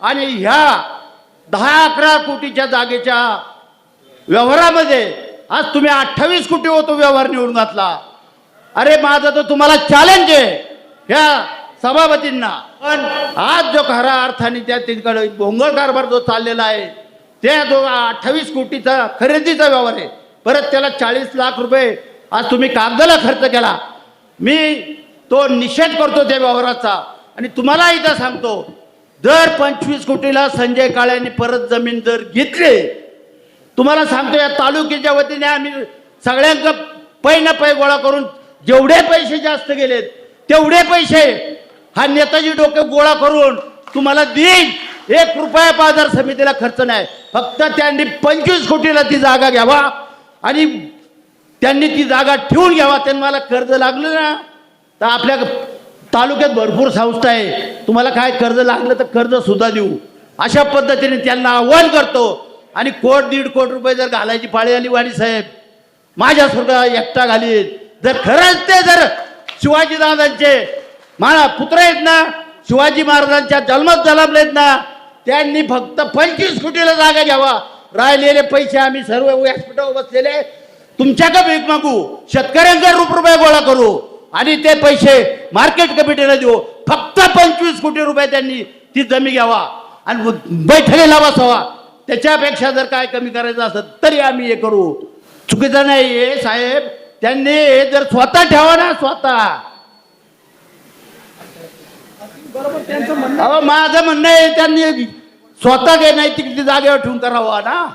आणि ह्या दहा अकरा कोटीच्या जागेच्या व्यवहारामध्ये आज तुम्ही अठ्ठावीस कोटी होतो व्यवहार निवडून घातला. अरे माझं तर तुम्हाला चॅलेंज आहे ह्या सभापतींना. पण आज जो खरा अर्थाने त्या तिकडे भोंगळ कारभार जो चाललेला आहे त्या जो अठ्ठावीस कोटीचा खरेदीचा व्यवहार आहे परत त्याला चाळीस लाख रुपये आज तुम्ही कागदाला खर्च केला. मी तो निषेध करतो त्या व्यवहाराचा. आणि तुम्हाला इथं सांगतो जर पंचवीस कोटीला संजय काळ्यांनी परत जमीन जर घेतली. तुम्हाला सांगतो या तालुक्याच्या वतीने आम्ही सगळ्यांक पै न पै गोळा करून जेवढे पैसे जास्त गेलेत तेवढे पैसे हा नेताजी डोके गोळा करून तुम्हाला देईन. एक रुपया बाजार समितीला खर्च नाही. फक्त त्यांनी पंचवीस कोटीला ती जागा घ्यावा आणि त्यांनी ती जागा ठेवून घ्यावा. त्यांना मला कर्ज लागलं ना तर आपल्या तालुक्यात भरपूर संस्था आहे. तुम्हाला काय कर्ज लागलं तर कर्ज सुद्धा देऊ. अशा पद्धतीने त्यांना आव्हान करतो. आणि कोट दीड कोट रुपये जर घालायची पाळी आली वाणी साहेब माझ्यासारखा एकटा घालीत जर खरंच ते जर शिवाजी दादांचे माळा पुत्र आहेत ना शिवाजी महाराजांच्या जन्मात जलमलेत ना त्यांनी फक्त पंचवीस कोटीला जागा घ्यावा. राहिलेले पैसे आम्ही सर्व व्यासपीठावर बसलेले. तुमच्याकडे भीक मागू. शेतकऱ्यांचा रूप रुपये गोळा करू. आणि ते पैसे मार्केट कमिटीला देऊ. फक्त पंचवीस कोटी रुपये त्यांनी ती जमीन घ्यावा. आणि बैठकीला बसावा त्याच्यापेक्षा जर काय कमी करायचं असेल तरी आम्ही हे करू. चुकीचं नाही हे साहेब. त्यांनी हे जर स्वतः ठेवा ना स्वतः. माझं म्हणणं आहे त्यांनी स्वतः घे नाही तिकडे जागेवर ठेवून करावा ना.